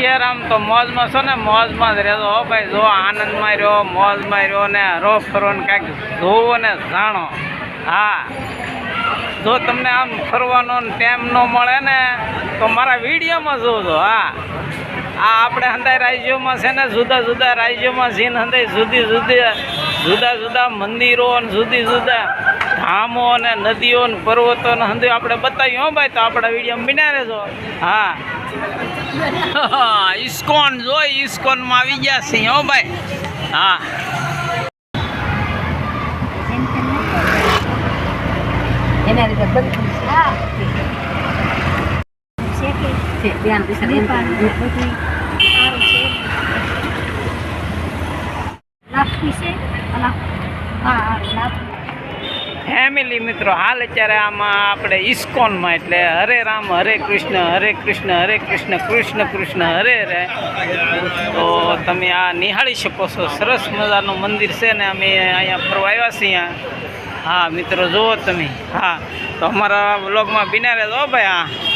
જય આમ તો મોજમાં છો ને? મોજમાં જ રહેજો હો ભાઈ. જો આનંદમાં રહ્યો, મોજમાં રહ્યો ને હરો ફરો ને કાંઈક જોવો ને જાણો. હા. જો તમને આમ ફરવાનો ટાઈમ ન મળે ને, તો મારા વિડીયોમાં જોજો. હા. આ આપણે હંદાય રાજ્યોમાં છે ને, જુદા જુદા રાજ્યોમાં જઈને હંદાય જુદી જુદી, જુદા જુદા મંદિરો અને જુદી જુદા ધામો અને નદીઓ ને પર્વતો ને હંદાય આપણે બતાવ્યું હો ભાઈ, તો આપણા વીડિયો બિના રહેજો. હા. ઇસ્કોન જો ઇસ્કોનમાં આવી ગયા છે હો ભાઈ. હા. એના રીતે છે. ફેમિલી મિત્રો, હાલ અત્યારે આમાં આપણે ઇસ્કોનમાં એટલે હરે રામ, હરે કૃષ્ણ હરે કૃષ્ણ હરે કૃષ્ણ કૃષ્ણ કૃષ્ણ, હરે હરે. તો તમે આ નિહાળી શકો છો. સરસ મજાનું મંદિર છે ને અમે અહીંયા ફરવા આવ્યા છીએ અહીંયા. હા મિત્રો, જુઓ તમે. હા, તો અમારા વ્લોગમાં બિનારે જો ભાઈ, હા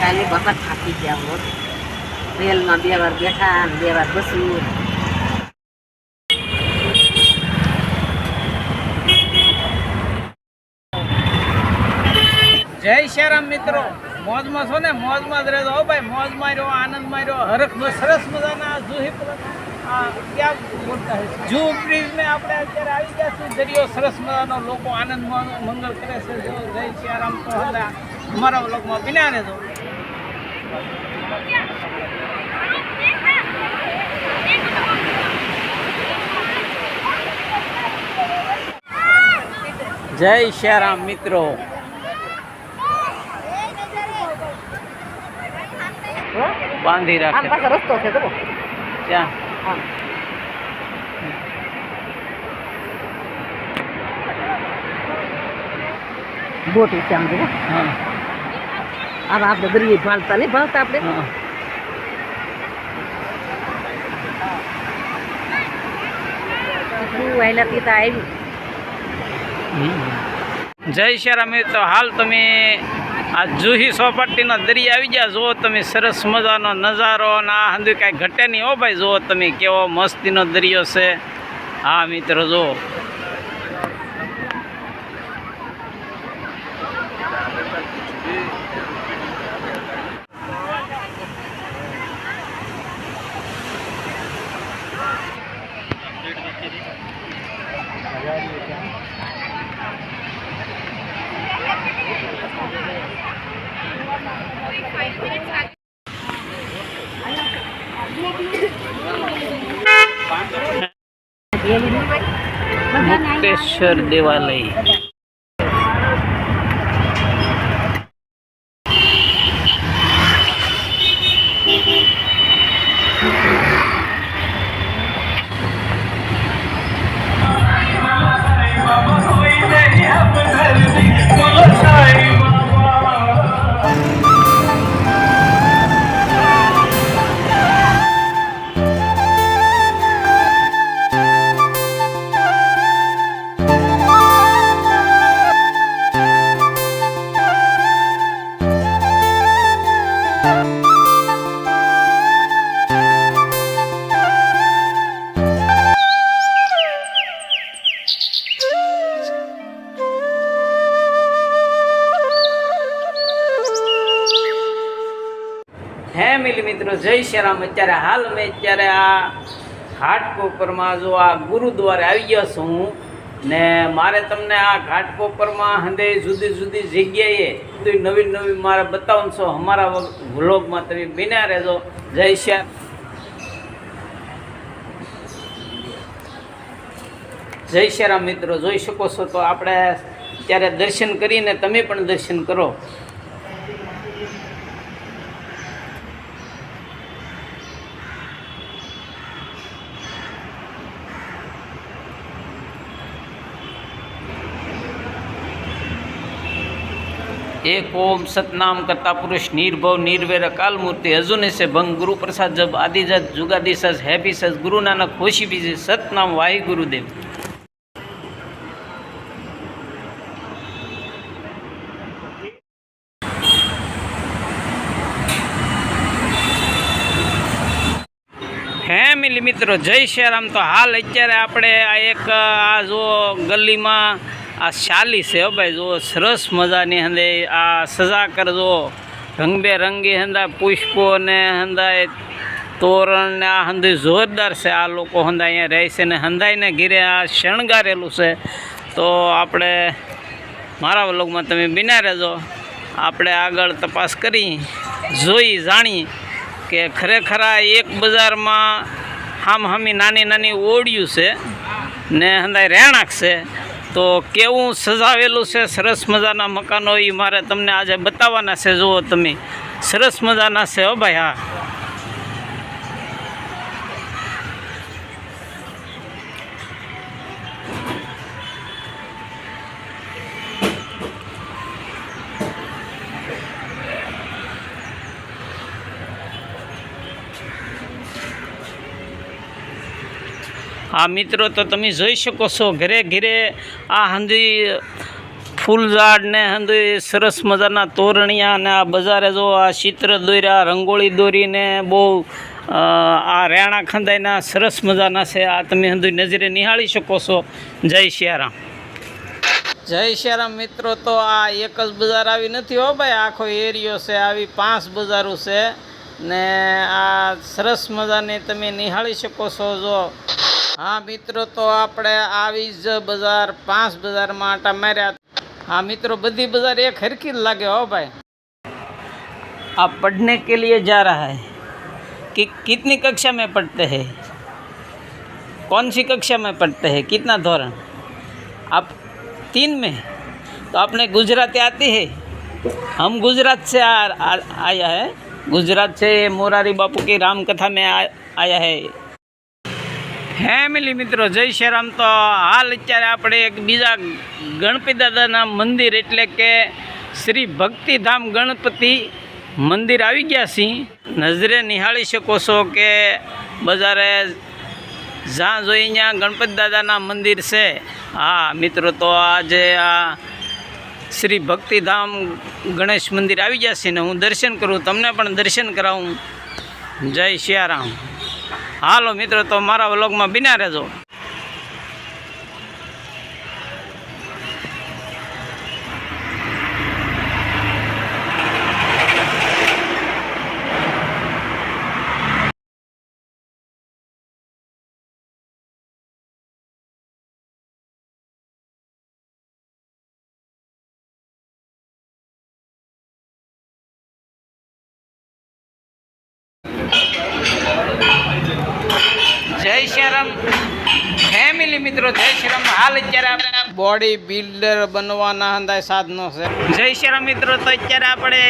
કાલે બાપા થાકી ગયા હોત રેલમાં બે વાર બેઠા જય શ્યારામ મિત્રો. મોજમાં છો ને? મોજમાં જ રહેજો હો ભાઈ. મોજમાં રહ્યો આનંદમાં રહ્યો હરખ સરસ મજાના જુહી જૂ બ્રિજ ને આપણે અત્યારે આવી ગયા છીએ. દરિયો સરસ મજાનો લોકો આનંદ મંગળ કરે છે. જો જય શ્યારામ તો હવે અમારા વ્લોગમાં બિના રહેજો. જય શ્યારામ મિત્રો. બાંધી રાખે. રસ્તો છે ત્યાં. બોટી છે આમ જુઓ. હા. આમ આપણે દરિયે ભાળતા નહીં ભાળતા આપણે. શું પિતા આવી જય શ્યારામ તો હાલ તમે આ જુહી સોપાટીનો દરિયા આવી ગયા, જુઓ તમે સરસ મજાનો નજારો અને આ હંદુ કાંઈ ઘટે નહીં હો ભાઈ, જુઓ તમે કેવો મસ્તીનો દરિયો છે. હા મિત્રો, જુઓ ગયેલી નહીં હોય મુક્તેશ્વર દેવાલય. હે મિલી મિત્રો, જય શ્રીરામ. અત્યારે હાલ મેં અત્યારે આ ઘાટકોપરમાં જો આ ગુરુદ્વારે આવી ગયો છું ને મારે તમને આ ઘાટકોપરમાં હંદે જુદી જુદી જગ્યાએ બધી નવી નવી મારે બતાવવાનું છો અમારા વ્લોગમાં તમે બિના રહેજો. જય શ્યામ જય શ્રીરામ મિત્રો, જોઈ શકો છો તો આપણે ત્યારે દર્શન કરીને તમે પણ દર્શન કરો. એક ઓમ સતનામ કરતા પુરુષ નિર્ભવ નિર્વેર કાલમૂર્તિ અજુને છે ભંગ ગુરુ પ્રસાદ જબ આદિજત જુગાદી સજ હેપી સજ ગુરુ નાનક ખુશી બીજે સતનામ વાહી ગુરુદેવ ફેમિલી મિત્રો, જય શ્રી રામ તો હાલ અત્યારે આપણે આ એક, આ જો ગલીમાં આ શાલી છે ભાઈ જો સરસ મજાની હંદે આ સજા કરજો. રંગબેરંગી હંદા પુષ્પો ને હંદાય તોરણ ને આ હંદે જોરદાર છે. આ લોકો હંદા અહીંયા રહે છે ને હંદાઈને ઘીરે આ શણગારેલું છે. તો આપણે મારા વ્લોગમાં તમે બિના રહેજો. આપણે આગળ તપાસ કરી, જોઈ, જાણી કે ખરેખર આ એક બજારમાં હામ હામી નાની નાની ઓળિયું છે ને હંદાય રહેણાંક છે. તો કેવું સજાવેલું છે? સરસ મજાના મકાનો એ મારે તમને આજે બતાવવાના છે. જુઓ તમે. સરસ મજાના છે હો ભાઈ, હા. આ મિત્રો, તો તમે જોઈ શકો છો, ઘરે ઘરે આ હંધી ફૂલ ઝાડ હંધી સરસ મજાના તોરણિયા ને આ બજારે જો આ ચિત્ર દોર્યા, રંગોળી દોરીને બહુ આ રેણા ખંદાઈના સરસ મજાના છે. આ તમે હંધી નજરે નિહાળી શકો છો. જય શિયારામ. જય શ્યારામ, મિત્રો, તો આ એક જ બજાર આવી નથી હો ભાઈ. આખો એરિયો છે, આવી પાંચ બજારો છે. ને આ સરસ મજાની તમે નિહાળી શકો છો. જો હા મિત્રો તો આપણે આવી જ બજાર પાંચ બજારમાં આટા માર્યા હા મિત્રો બધી બજાર એક હરકી જ લાગે હો ભાઈ आप पढ़ने के लिए जा रहा है कि कितनी कक्षा में पढ़ते हैं कौन सी कक्षा में पढ़ते हैं कितना धोरण आप तीन में तो आपने गुजराती आती है हम गुजरात से आ, आ, आया है गुजरात से मोरारी बापू की राम कथा में आ, आया है ફેમિલી મિત્રો, જય શ્રીરામ તો હાલ અત્યારે આપણે એક બીજા ગણપતિ દાદાના મંદિર એટલે કે શ્રી ભક્તિધામ ગણપતિ મંદિર આવી ગયા છીએ. નજરે નિહાળી શકો છો કે બજારે જ્યાં જોઈ ત્યાં ગણપતિ દાદાના મંદિર છે. હા, મિત્રો, તો આજે આ શ્રી ભક્તિધામ ગણેશ મંદિર આવી ગયા છે ને હું દર્શન કરું, તમને પણ દર્શન કરાવું. જય સિયારામ હાલો મિત્રો તો મારા વ્લોગમાં બિના રહેજો. જય ફેમિલી મિત્રો જય હાલ અત્યારે આપણે બોડી બિલ્ડર બનવાના હંધાય સાધનો છે. જય મિત્રો, તો અત્યારે આપણે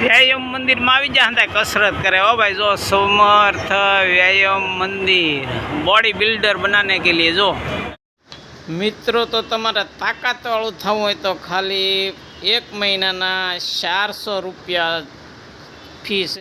વ્યાયામ મંદિરમાં આવી જાય હંધાય, કસરત કરે. હો ભાઈ, જો સમર્થ વ્યાયામ મંદિર. બોડી બિલ્ડર બનાને કે લીએ જો. મિત્રો, તો તમારે તાકાતવાળું થવું હોય તો ખાલી એક મહિનાના ચારસો રૂપિયા ફીસ